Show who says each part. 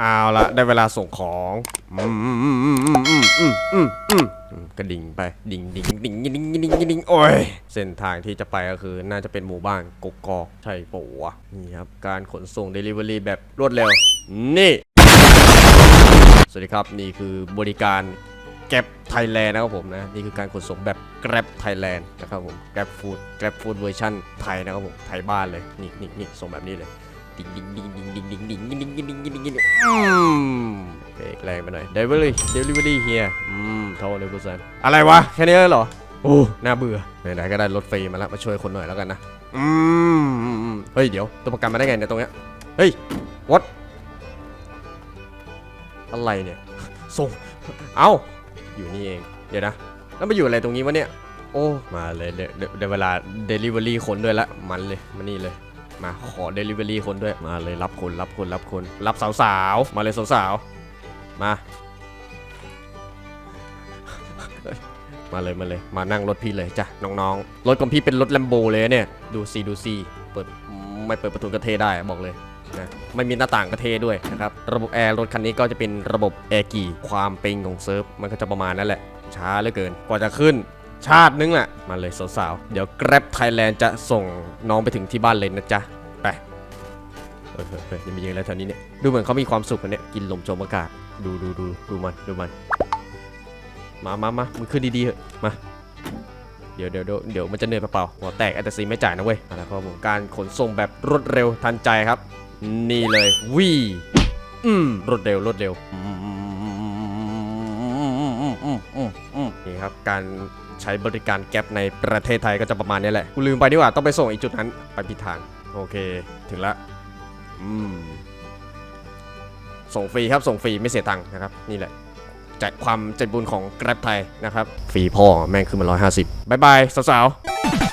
Speaker 1: เอาละได้เวลาส่งของกระดิ่งไปดิ่งดิ่งดิ่งดิ่งดิ่งดิ่งโอ้ยเส้นทางที่จะไปก็คือน่าจะเป็นหมู่บ้านกกอกใช่ปู่ะนี่ครับ การขนส่งเดลิเวอรี่แบบรวดเร็ว นี่ สวัสดีครับนี่คือบริการแกร็บไทยแลนด์นะครับผมนะ นี่คือการขนส่งแบบแกร็บไทยแลนด์นะครับผมแกร็บฟู้ดแกร็บฟู้ดเวอร์ชันไทยนะครับผมไทยบ้านเลยนี่นี่นี่ส่งแบบนี้เลย ดิ่งดิงดิ่งดิ่งดิงดิ่งดิ่งดิ่งดิ่งดิ่งดิ่งดิ่งดิ่งอืมเบรกแรงไปหน่อย Delivery Delivery here อืมโทรเลยกูสันอะไรวะ แค่นี้เลยเหรอ โอ้ น่าเบื่อไหนๆก็ได้รถฟรีมาแล้วมาช่วยคนหน่อยแล้วกันนะ อืมเฮ้ย เดี๋ยว ตัวประกันมาได้ไงเนี่ยตรงเนี้ย เฮ้ย what อะไรเนี่ยส่งเอ้า อยู่นี่เอง เดี๋ยวนะ แล้วมาอยู่อะไรตรงนี้วะเนี่ย โอ้ มาเลยเดี๋ยวเดี๋ยวเดี๋ยวเวลา Delivery คนด้วยละ มันเลย มานี่เลย มาขอ Delivery คนด้วย มาเลยรับคนรับคนรับคน รับสาวๆมาเลยสาวๆมา มาเลยมาเลย มานั่งรถพี่เลยจ้ะน้องๆ รถของพี่เป็นรถแลมโบเลยเนี่ย ดูซีดูซีเปิดไม่เปิดประตูกระเทได้บอกเลยนะไม่มีหน้าต่างกระเทด้วยนะครับ ระบบแอร์รถคันนี้ก็จะเป็นระบบแอร์กี่ความเป็งของเซิร์ฟ มันก็จะประมาณนั้นแหละ ช้าเหลือเกิน กว่าจะขึ้น ชาตินึงแหละมาเลยสาวๆ เดี๋ยว Grab Thailand จะส่งน้องไปถึงที่บ้านเลยนะจ๊ะ ไปเฮ้ยเฮ้ยยังมีเยอะแล้วแถวนี้เนี่ย ดูเหมือนเขามีความสุขกันเนี่ย กินลมชมอากาศ ดูดูดูดูมันดูมัน มามามามึงขึ้นดีๆเถอะมา เดี๋ยวเดี๋ยวเดี๋ยวเดี๋ยวมันจะเหนื่อยเปล่าๆหัวแตกแอตตซีไม่จ่ายนะเว้ยอาละครับผมการขนส่งแบบรวดเร็วทันใจครับ นี่เลยวีอืมรวดเร็วรวดเร็วอืม อืมอืมอืมนี่ครับการใช้บริการแก๊ปในประเทศไทยก็จะประมาณนี้แหละกูลืมไปดีกว่าต้องไปส่งอีกจุดนั้นไปผิดทางโอเคถึงละอืมส่งฟรีครับส่งฟรีไม่เสียตังค์นะครับนี่แหละจากความใจบุญของแกล็บไทยนะครับฟรีพ่อแม่งขึ้นมา 150บายบายสาวๆ